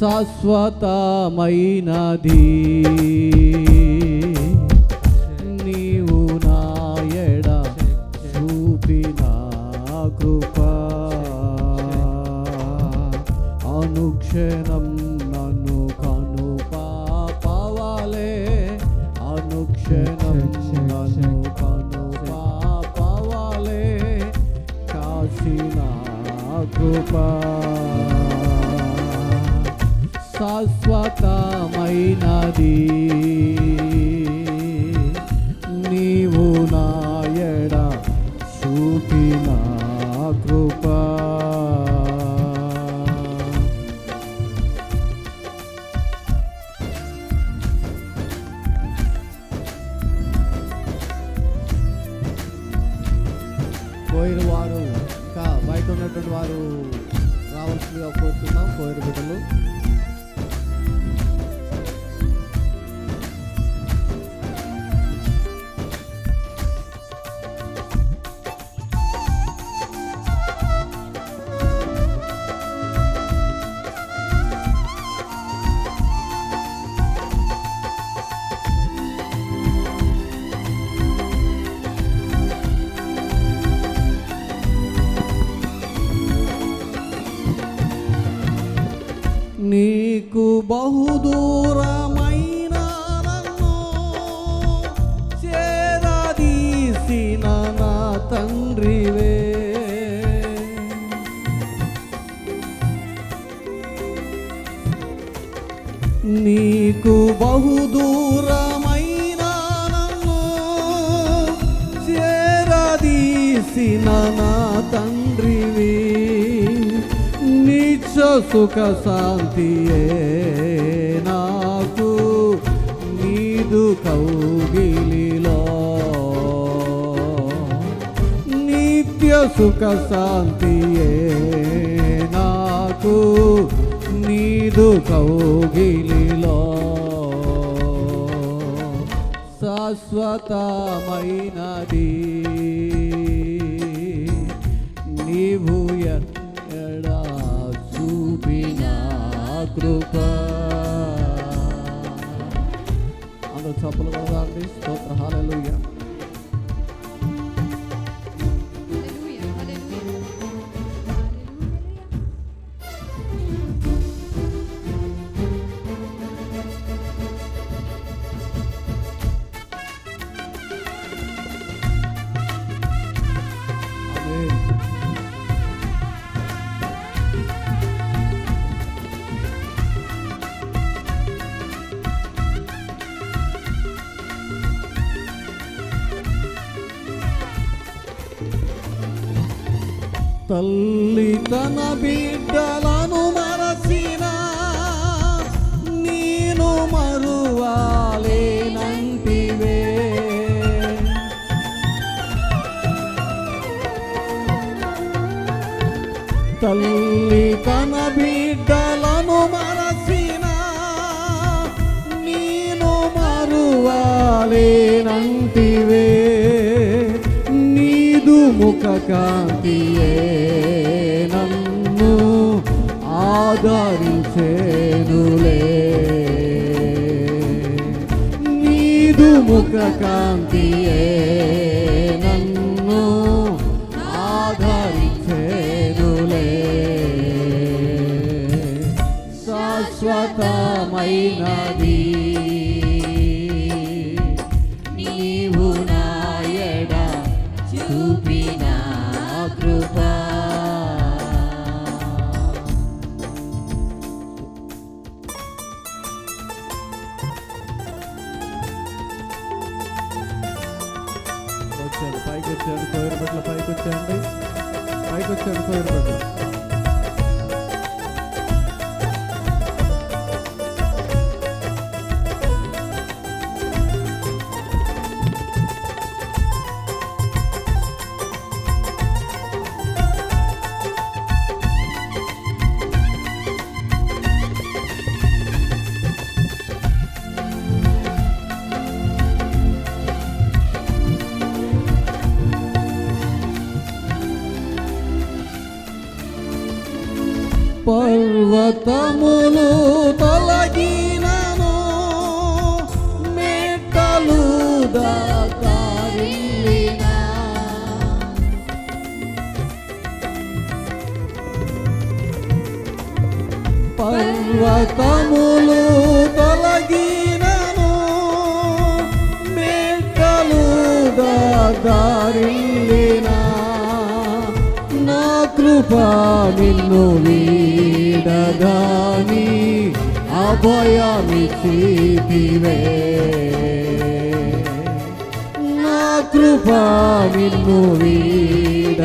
శాశ్వతమైనది. నీవు నాయడ చూపిన కృప. అనుక్షణం నన్ను కను పాపవలే. అనుక్షణం నన్ను కను పాపవలే. కాసిన కృప. శాశ్వతమైనది. నీవు నాయడ చూపిన కృప. పోయిన వారు ఇంకా బయట ఉన్నటువంటి వారు రావాల్సిందిగా కోరుతున్నాం కోయిరు బిడ్డలు. బహుదూరమైన నన్ను చేరదీసిన నా తండ్రివే. నీకు బహుదూరమైన నన్ను చేరదీసిన నా తండ్రివే. సుఖ శాంతియే నాకు? నీదు కౌగిలిలో. నిత్య సుఖ శాంతియే నాకు? నీదు కౌగిలిలో. శాశ్వతమైనది 阿门。తల్లి తన బిడ్డలను మరసిన నేను మరువాలేనంటివే. తల్లి తన బిడ్డలను కాంతియే నన్ను ఆదరించేనులే. నీదు ముఖ కాంతియే నన్ను ఆదరించేనులే. శాశ్వతమైనది వచ్చాను పైకి వచ్చాడు పైకి వచ్చాయండి పైకి వచ్చాను కోయిరు బిడ్డలు పర్వతములు తొలగినను మెట్టలు పర్వతములు తొలగినను మెట్టలు దారి కృపా నిన్ను వీడగాని అభయమిచ్చితివే నా కృపా నిన్ను వీడగాని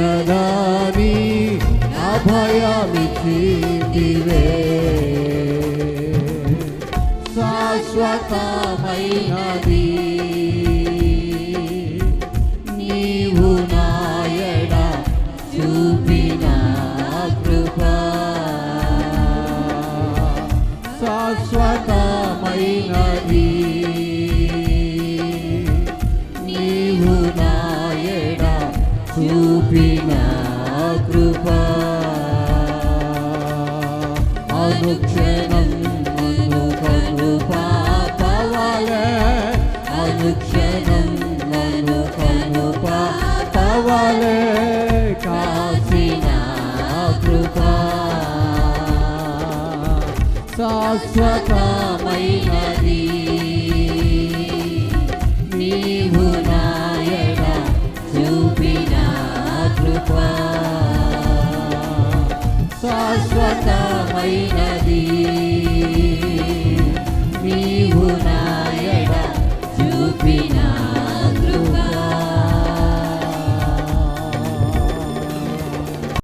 అభయమిచ్చితివే శాశ్వతమైనది కాచిన కృపా. శాశ్వతమైనది నీవు నాయన చూపిన కృపా. శాశ్వతమైనది నీవు నా